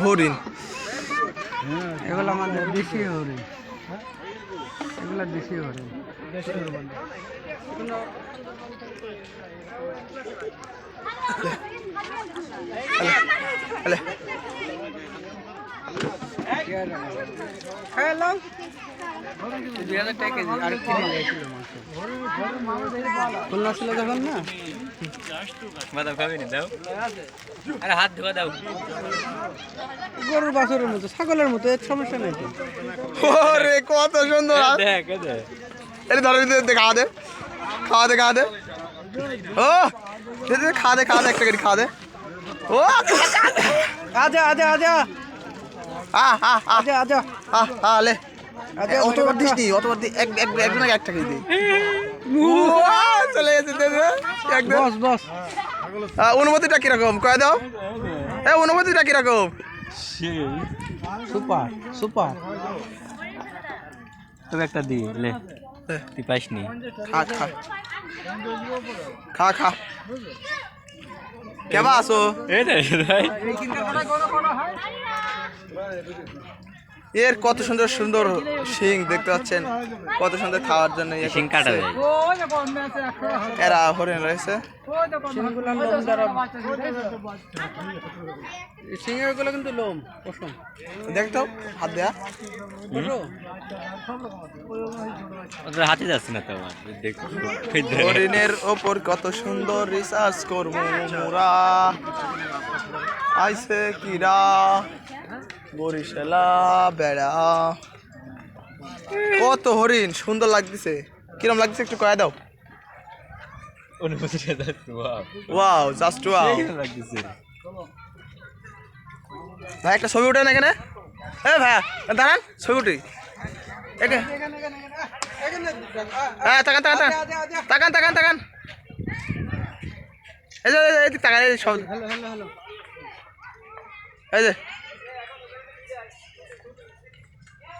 হরিণ। এগুলো আমাদের দেশি হরিণ। এগুলো দেশি হরিণ। আলে হ্যালো খুলনা ছিল যখন না? বাদাম খাবি না দাও। আরে হাত ধোয়া দাও। গরুর বাছরের মতো ছাগলের মতো এর সমস্যা নেই ওরে কত সুন্দর। দেখ দেখ। এটা ধরো খাওয়া দে। খাওয়া দে খাওয়া দে। ও খাওয়া দে খাওয়া দে একটা করে খাওয়া দে। ও! আজা আজা আজা। আ আ আ। আজা আজা। আ আ লে। অতবার দিস নি অতবার দি এক এক একজনকে একটা করে দিই চলে গেছে একদম বস বস। অনুভূতিটা কীরকম? কয়ে দাও। এ অনুভূতিটা কীরকম? Super super. তবে একটা দি লে। তুই পাইসনি খা খা। খা খা। কেবা আসো এই রে ভাই এর কত সুন্দর সুন্দর শিং দেখতে পাচ্ছেন কত সুন্দর খাওয়ার জন্য শিং কাটা। যায়। এরা হরিণ রয়েছে। সিংগুলো লোম দ্বারা সিংহেরগুলো কিন্তু লোম পশম। দেখতো হাত দেয়া। হাতে যাচ্ছে না তো আমার দেখ হরিণের ওপর কত সুন্দর রিসার্চ করব মোরা। আইসে কিরা। বরিশালা, বেড়া। কত হরিণ, সুন্দর লাগতেছে। কিরম লাগতেছে একটু কয়ে দাও। ওয়াও জাস্ট ওয়াও ভাই, একটা ছবি উঠেন এখানে। এ ভাইয়া, দাঁড়ান, ছবি উঠি। হ্যাঁ তাকান তাকান তাকান। তাকান তাকান তাকান। এই যে এই যে আজা আজা আজা আজা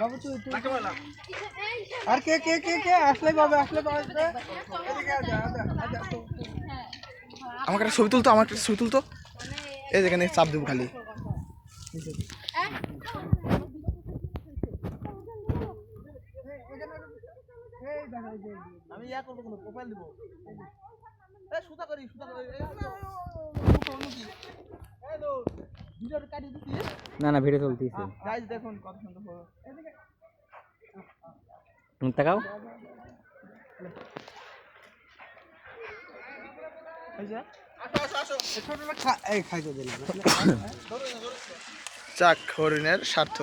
বাবু তুই তুই আর কে কে কে কে? আসলে পাবে আসলে তো- তো- আমাকে একটা ছবি তুলতো আমার একটা ছবি তুলতো? এই যেখানে চাপ দেবো খালি। আমি ইয়া করব কোনো প্রোফাইল দিব? এই সুতা করি সুতা করি। না না ভিডিও চলতেছে গাইজ দেখুন কত সুন্দর হলো। তুমি তাকাও চাক হরিণের সার্থক